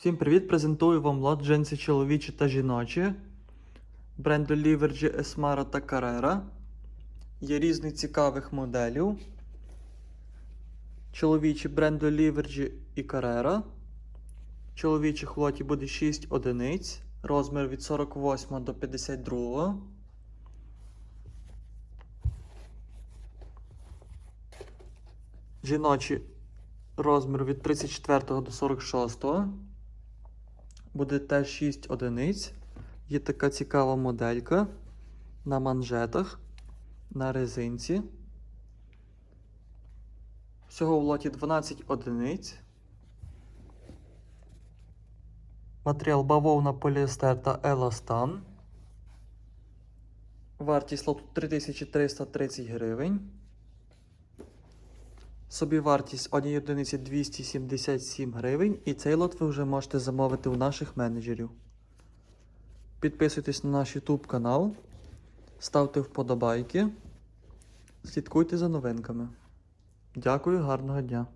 Всім привіт! Презентую вам лот джинси чоловічі та жіночі. Бренду Livergy, Esmara та Carrera. Є різних цікавих моделів. Чоловічі бренду Livergy і Carrera. Чоловічих в лоті буде 6 одиниць. Розмір від 48 до 52. Жіночі розмір від 34 до 46. Буде теж 6 одиниць. Є така цікава моделька на манжетах, на резинці. Всього в лоті 12 одиниць. Матеріал бавовна поліестер та еластан. Вартість лоту 3330 гривень. Собівартість однієї одиниці 277 гривень, і цей лот ви вже можете замовити у наших менеджерів. Підписуйтесь на наш YouTube канал, ставте вподобайки, слідкуйте за новинками. Дякую, гарного дня!